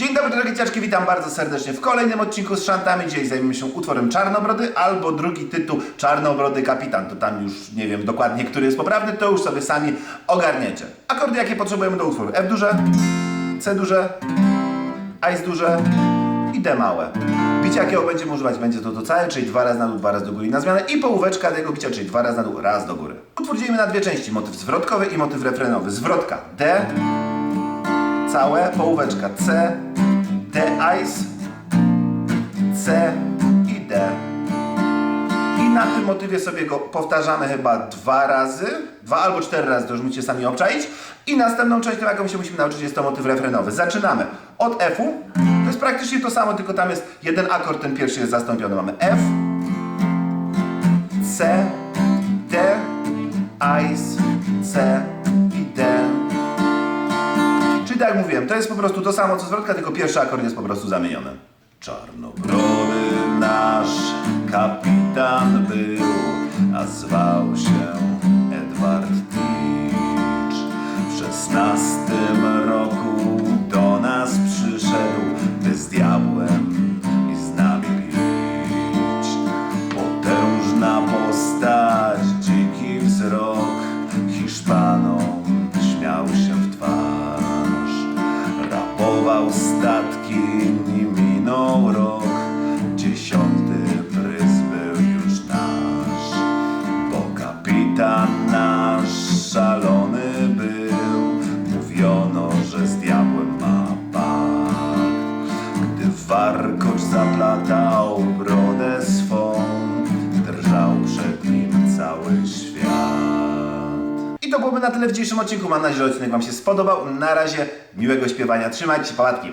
Dzień dobry drogie ciaczki, witam bardzo serdecznie w kolejnym odcinku z Szantami. Dzisiaj zajmiemy się utworem Czarnobrody albo drugi tytuł Czarnobrody Kapitan. To tam już nie wiem dokładnie, który jest poprawny, to już sobie sami ogarniecie. Akordy jakie potrzebujemy do utworu? F duże, C duże, A duże i D małe. Bicia jakiego będziemy używać będzie to to całe, czyli dwa razy na dół, dwa razy do góry na zmianę i połóweczka tego bicia, czyli dwa razy na dół, raz do góry. Utwór dzielimy na dwie części, motyw zwrotkowy i motyw refrenowy. Zwrotka D, całe, połóweczka C, D, ice, C i D. I na tym motywie sobie go powtarzamy chyba dwa razy, dwa albo cztery razy, to już musicie sami obczaić. I następną część, jaką się musimy nauczyć, jest to motyw refrenowy. Zaczynamy od F-u. To jest praktycznie to samo, tylko tam jest jeden akord, ten pierwszy jest zastąpiony. Mamy F, C, D, ice, Czyli tak jak mówiłem, to jest po prostu to samo co zwrotka, tylko pierwszy akord jest po prostu zamieniony. Czarnobrody nasz kapitan był, a zwał się Rapował statki, nim minął rok, dziesiąty prys był już nasz. Bo kapitan nasz szalony był, mówiono, że z diabłem ma pakt. Gdy warkocz zaplatał to byłoby na tyle w dzisiejszym odcinku. Mam nadzieję, że odcinek Wam się spodobał. Na razie miłego śpiewania. Trzymajcie się.